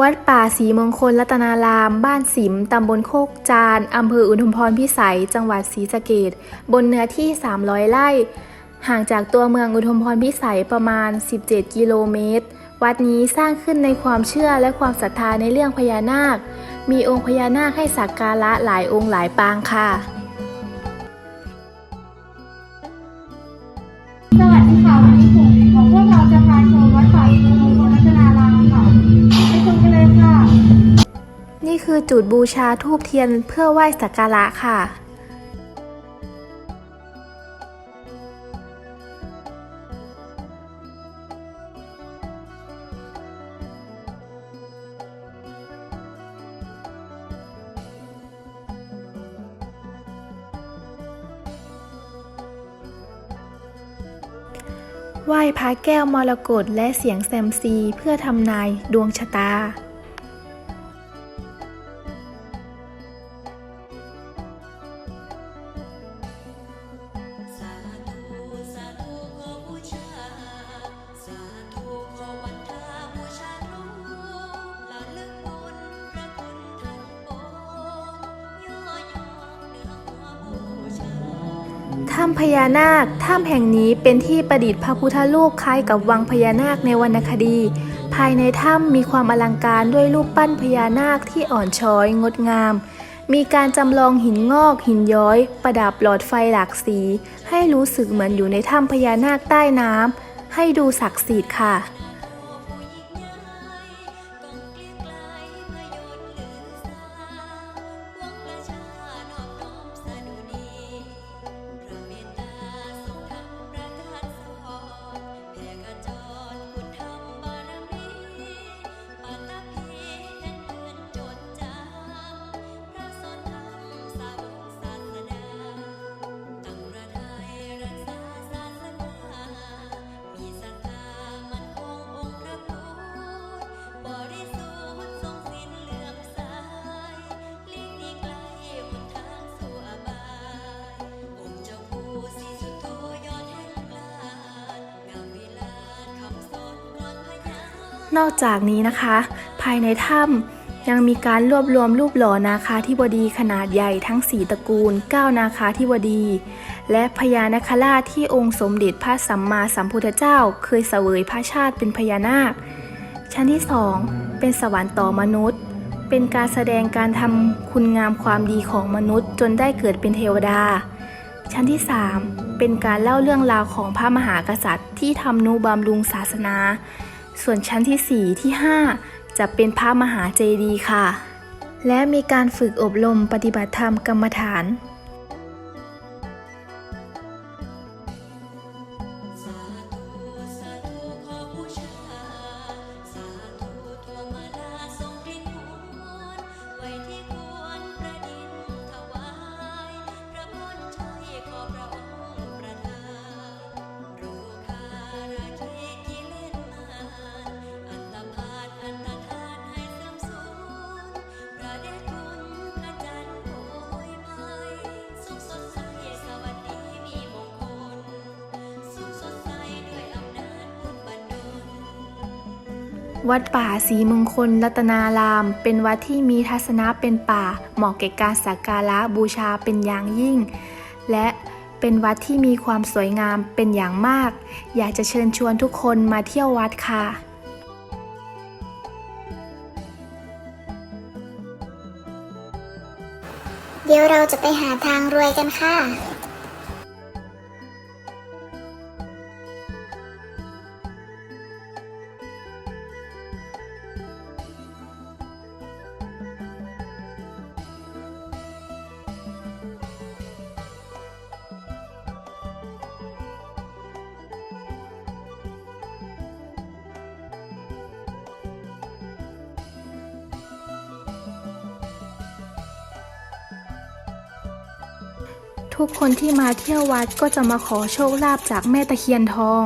วัดป่าศรีมงคลรัตนาราม บ้านสิม ตำบลโคกจาน อำเภออุทุมพรพิสัย จังหวัดศรีสะเกดบนเนื้อที่ 300 ไร่ ห่างจากตัวเมืองอุทุมพรพิสัยประมาณ 17 กิโลเมตร วัดนี้สร้างขึ้นในความเชื่อและความศรัทธาในเรื่องพญานาค มีองค์พญานาคให้สักการะหลายองค์หลายปางค่ะ สวัสดีค่ะวันนี้กลุ่มของพวกเราจะพาชมวัดป่าอินทรมงคล นี่คือจุดบูชาทูบเทียนเพื่อไหว้สักการะค่ะไหว้พระแก้วมรกตและเสียงแซมซีเพื่อทำนายดวงชะตา ถ้ำพญานาค ถ้ำแห่งนี้เป็นที่ประดิษฐ์พระพุทธรูปคล้ายกับวังพญานาคในวรรณคดี ภายในถ้ำมีความอลังการด้วยรูปปั้นพญานาคที่อ่อนช้อย งดงาม มีการจำลองหินงอกหินย้อย ประดับหลอดไฟหลากสี ให้รู้สึกเหมือนอยู่ในถ้ำพญานาคใต้น้ำให้ดูศักดิ์สิทธิ์ค่ะ นอกจากนี้นะคะ ภายในถ้ำยังมีการรวบรวมรูปหล่อนาคาธิบดีขนาดใหญ่ทั้ง 4 ตระกูล 9 นาคาธิบดี และพญานาคราชที่องค์สมเด็จพระสัมมาสัมพุทธเจ้า เคยเสวยพระชาติเป็นพญานาค ชั้นที่ 2 เป็นสวรรค์ต่อมนุษย์ เป็นการแสดงการทำคุณงามความดีของมนุษย์ จนได้เกิดเป็นเทวดา ชั้นที่ 3 เป็นการเล่าเรื่องราวของพระมหากษัตริย์ที่ทำนุบำรุงศาสนา ส่วนชั้นที่ 4 ที่ 5 จะเป็นพระมหาเจดีย์ค่ะ และมีการฝึกอบรมปฏิบัติธรรมกรรมฐาน วัดป่าศรีมงคลรัตนาราม เป็นวัดที่มีทัศนะเป็นป่า เหมาะแก่การสักการะบูชาเป็นอย่างยิ่ง และเป็นวัดที่มีความสวยงามเป็นอย่างมาก อยากจะเชิญชวนทุกคนมาเที่ยววัดค่ะเดี๋ยวเราจะไปหาทางรวยกันค่ะ ทุกคนที่มาเที่ยววัดก็จะมาขอโชคลาภจากแม่ตะเคียนทอง